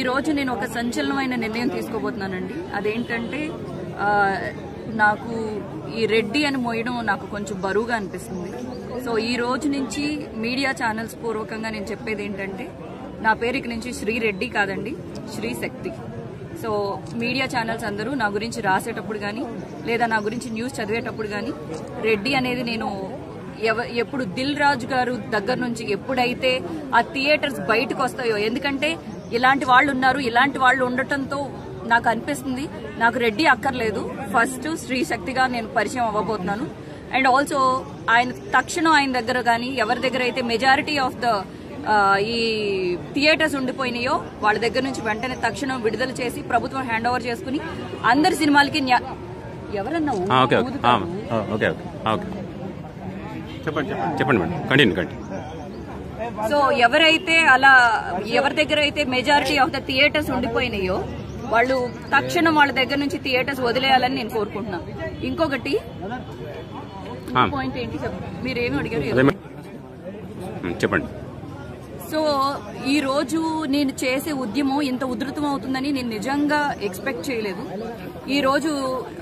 ఈరోజు నేను ఒక సంచలనమైన నిర్ణయం తీసుకోబోతున్నానండి. అదేంటంటే నాకు ఈ రెడ్డి అని మోయడం నాకు కొంచెం బరువుగా అనిపిస్తుంది. సో ఈ రోజు నుంచి మీడియా ఛానల్స్ పూర్వకంగా నేను చెప్పేది ఏంటంటే నా పేరు ఇక నుంచి శ్రీ రెడ్డి కాదండి Shri Shakti. So media channels అందరూ నా గురించి రాసేటప్పుడు కానీ లేదా నా గురించి న్యూస్ చదివేటప్పుడు కానీ రెడ్డి అనేది నేను ఎప్పుడు దిల్ రాజు గారు దగ్గర నుంచి ఎప్పుడైతే ఆ థియేటర్స్ బయటకు వస్తాయో ఎందుకంటే ఇలాంటి వాళ్ళు ఉన్నారు ఇలాంటి వాళ్ళు ఉండటంతో నాకు అనిపిస్తుంది. నాకు రెడ్డి అక్కర్లేదు. ఫస్ట్ శ్రీ శక్తిగా నేను పరిచయం అవ్వబోతున్నాను. అండ్ ఆల్సో ఆయన తక్షణం ఆయన దగ్గర కానీ ఎవరి దగ్గర అయితే మెజారిటీ ఆఫ్ ద ఈ థియేటర్స్ ఉండిపోయినాయో వాళ్ళ దగ్గర నుంచి వెంటనే తక్షణం విడుదల చేసి ప్రభుత్వం హ్యాండ్ ఓవర్ చేసుకుని అందరి సినిమాలకి ఎవరన్నా చెప్పండి చెప్పండి. మేడం. Continue continue. సో ఎవరైతే అలా ఎవరి దగ్గర అయితే మెజారిటీ ఆఫ్ ద థియేటర్స్ ఉండిపోయినాయో వాళ్ళు తక్షణం వాళ్ళ దగ్గర నుంచి థియేటర్స్ వదిలేయాలని నేను కోరుకుంటున్నాను ఇంకొకటి పాయింట్ ఏంటి చెప్ప- మీరేమి అడిగారు? చెప్పండి. సో ఈ రోజు నేను చేసే ఉద్యమం ఇంత ఉధృతం అవుతుందని నేను నిజంగా ఎక్స్పెక్ట్ చేయలేదు. ఈ రోజు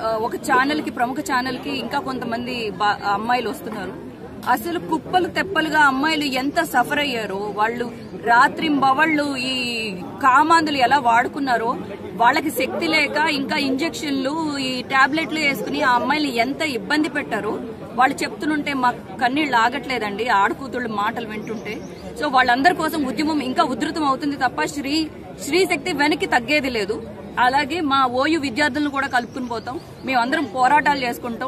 ఒక ఛానల్కి ప్రముఖ ఛానల్కి ఇంకా కొంతమంది అమ్మాయిలు వస్తున్నారు. అసలు కుప్పలు తెప్పలుగా అమ్మాయిలు ఎంత సఫర్ అయ్యారో వాళ్ళు రాత్రింబవళ్ళు ఈ కామాందులు ఎలా వాడుకున్నారో వాళ్ళకి శక్తి లేక ఇంకా ఇంజెక్షన్లు ఈ టాబ్లెట్లు వేసుకుని ఆ అమ్మాయిలు ఎంత ఇబ్బంది పెట్టారో వాళ్ళు చెప్తుంటే మా కన్నీళ్ళు ఆగట్లేదండి ఆడకూతుళ్ళు మాటలు వింటుంటే. సో వాళ్ళందరి కోసం ఉద్యమం ఇంకా ఉధృతం అవుతుంది తప్ప శ్రీ శ్రీశక్తి వెనక్కి తగ్గేది లేదు. అలాగే మా ఓయు విద్యార్థులను కూడా కలుపుకుని పోతాం. మేమందరం పోరాటాలు చేసుకుంటాం.